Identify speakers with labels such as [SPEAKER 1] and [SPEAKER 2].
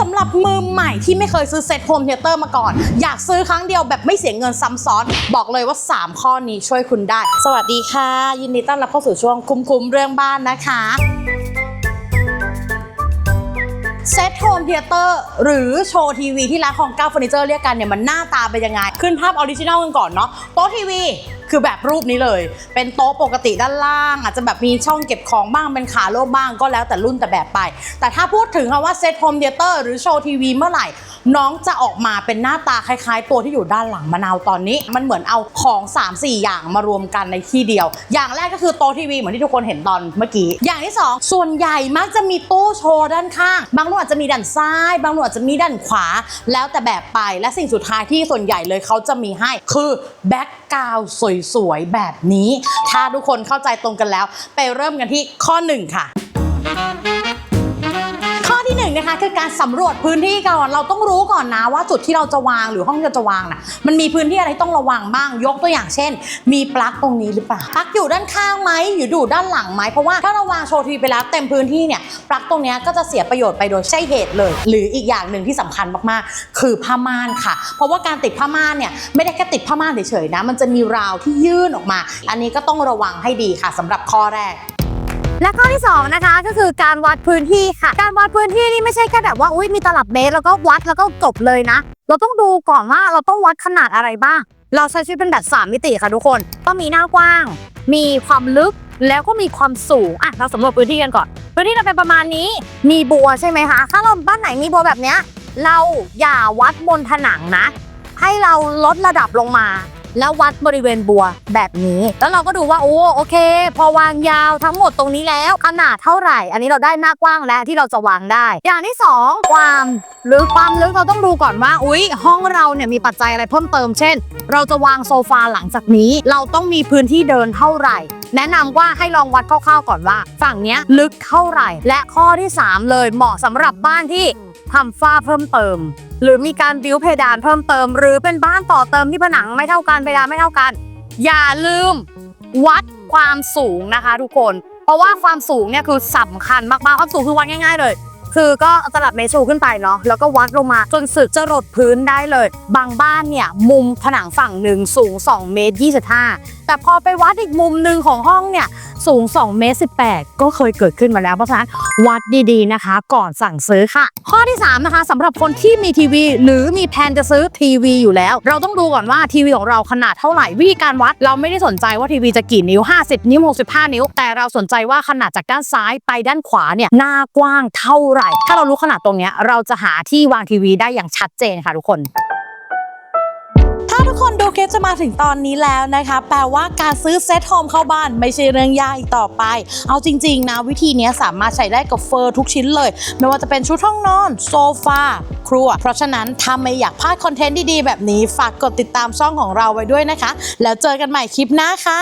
[SPEAKER 1] สำหรับมือใหม่ที่ไม่เคยซื้อเซตโฮมเทเตอร์มาก่อน อยากซื้อครั้งเดียวแบบไม่เสียเงินซ้ำซ้อน บอกเลยว่า 3 ข้อนี้ช่วยคุณได้ สวัสดีค่ะ ยินดีต้อนรับเข้าสู่ช่วงคุ้มๆเรื่องบ้านนะคะ โฮมเทเตอร์หรือโชว์ทีวีที่ร้านของเก้าเฟอร์นิเจอร์เรียกกันเนี่ยมันหน้าตาเป็นยังไง ขึ้นภาพออริจินัลกันก่อนเนาะโต๊ะทีวีคือแบบรูปนี้เลย เป็นโต๊ะปกติด้านล่าง อาจจะแบบมีช่องเก็บของบ้างเป็นขาโลบบ้างก็แล้วแต่รุ่นแต่แบบไป แต่ถ้าพูดถึงคำว่าเซตโฮมเทเตอร์หรือโชว์ทีวีเมื่อไหร่ น้องจะออกมาเป็นหน้าตาคล้ายๆ ตัวที่อยู่ด้านหลังมะนาวตอนนี้ มันเหมือนเอาของ 3-4 อย่างมารวมกันในที่เดียว อย่างแรกก็คือโต๊ะทีวีเหมือนที่ทุกคนเห็นตอนเมื่อกี้ อย่างที่ 2 ส่วนใหญ่มักจะมีตู้โชว์ด้านข้าง บางรุ่นอาจจะมีด้านซ้าย บางรุ่นอาจจะมีด้านขวา แล้วแต่แบบไป และสิ่งสุดท้ายที่ส่วนใหญ่เลยเขาจะมีให้คือแบ็กกราวสวยๆแบบนี้ ถ้าทุกคนเข้าใจตรงกันแล้ว ไปเริ่มกันที่ข้อหนึ่งค่ะ งนะคะคือการสำรวจพื้นที่ก่อน เราต้องรู้ก่อนนะว่าจุดที่เราจะวางหรือห้องที่เราจะวางน่ะมันมีพื้นที่อะไรต้องระวังบ้างยกตัวอย่างเช่น มีปลั๊กตรงนี้หรือเปล่าปลั๊กอยู่ด้านข้างไหมอยู่ดูด้านหลังไหมเพราะว่าถ้าเราวางโชว์ทีวีไปแล้วเต็มพื้นที่เนี่ยปลั๊กตรงนี้ก็จะเสียประโยชน์ไปโดยใช่เหตุเลย หรืออีกอย่างหนึ่งที่สำคัญมากๆ คือผ้าม่านค่ะ เพราะว่าการติดผ้าม่านเนี่ยไม่ได้แค่ติดผ้าม่านเฉยๆนะ มันจะมีราวที่ยื่นออกมา อันนี้ก็ต้องระวังให้ดีค่ะสำหรับข้อแรก
[SPEAKER 2] และข้อที่2นะคะก็คือการวัดพื้นที่ค่ะ การวัดพื้นที่นี่ไม่ใช่แค่แบบว่าอุ้ยมีตลับเมตรแล้วก็วัดแล้วก็จบเลยนะ เราต้องดูก่อนว่าเราต้องวัดขนาดอะไรบ้าง เราใช้ชีวิตเป็นแบบ 3 มิติค่ะทุกคน ต้องมีหน้ากว้าง มีความลึกแล้วก็มีความสูงอะเราสำรวจพื้นที่กันก่อน พื้นที่เราเป็นประมาณนี้ มีบัวใช่ไหมคะ ถ้าเราบ้านไหนมีบัวแบบเนี้ยเราอย่าวัดบนผนังนะ ให้เราลดระดับลงมา แล้ววัดบริเวณบัวแบบนี้ แล้วเราก็ดูว่าโอ้โอเค พอวางยาวทั้งหมดตรงนี้แล้วขนาดเท่าไหร่ อันนี้เราได้หน้ากว้างแล้วที่เราจะวางได้ อย่างที่สองความลึกความลึกเราต้องดูก่อนว่าอุ๊ย ห้องเราเนี่ยมีปัจจัยอะไรเพิ่มเติมเช่น เราจะวางโซฟาหลังจากนี้ เราต้องมีพื้นที่เดินเท่าไหร่ แนะนำว่าให้ลองวัดคร่าวๆก่อนว่า ฝั่งเนี้ยลึกเท่าไหร่ และข้อที่สามเลยเหมาะสำหรับบ้านที่ทำฝ้าเพิ่มเติม หรือมีการบิ้วเพดานเพิ่มเติม หรือเป็นบ้านต่อเติมที่ผนังไม่เท่ากันเพดานไม่เท่ากัน อย่าลืมวัดความสูงนะคะ ทุกคน เพราะว่าความสูงเนี่ยคือสำคัญมากๆความสูงคือวัดง่าย ๆ เลย คือก็เอาตลับเมตรสูงขึ้นไปเนาะแล้วก็วัดลงมาจนสุดจะรดพื้นได้เลย บางบ้านเนี่ยมุมผนังฝั่งหนึ่งสูง2เมตร25แต่พอไปวัดอีกมุมหนึ่งของห้องเนี่ย สูง2เมตร18 ก็เคยเกิดขึ้นมาแล้ว เพราะฉะนั้นวัดดีๆนะคะ ก่อนสั่งซื้อค่ะ ข้อที่ 3 นะคะสำหรับคนที่มีทีวี หรือมีแผนจะซื้อทีวีอยู่แล้ว เราต้องดูก่อนว่าทีวีของเราขนาดเท่าไหร่วิธีการวัด เราไม่ได้สนใจว่าทีวีจะกี่นิ้ว 50 นิ้ว 65 นิ้ว แต่เราสนใจว่าขนาดจากด้านซ้ายไปด้านขวาเนี่ยหน้ากว้างเท่าไหร่ ถ้าเรารู้ขนาดตรงนี้เราจะหาที่วางทีวีได้อย่างชัดเจนค่ะทุกคน
[SPEAKER 1] ทุกคนดูคลิปจะมาถึงตอนนี้แล้วนะคะ แปลว่าการซื้อเซตโฮมเข้าบ้านไม่ใช่เรื่องยากอีกต่อไป เอาจริง ๆ นะ วิธีนี้สามารถใช้ได้กับเฟอร์ทุกชิ้นเลย ไม่ว่าจะเป็นชุดห้องนอน โซฟาครัว เพราะฉะนั้นถ้าไม่อยากพลาดคอนเทนต์ดีๆ แบบนี้ ฝากกดติดตามช่องของเราไว้ด้วยนะคะ แล้วเจอกันใหม่คลิปหน้าค่ะ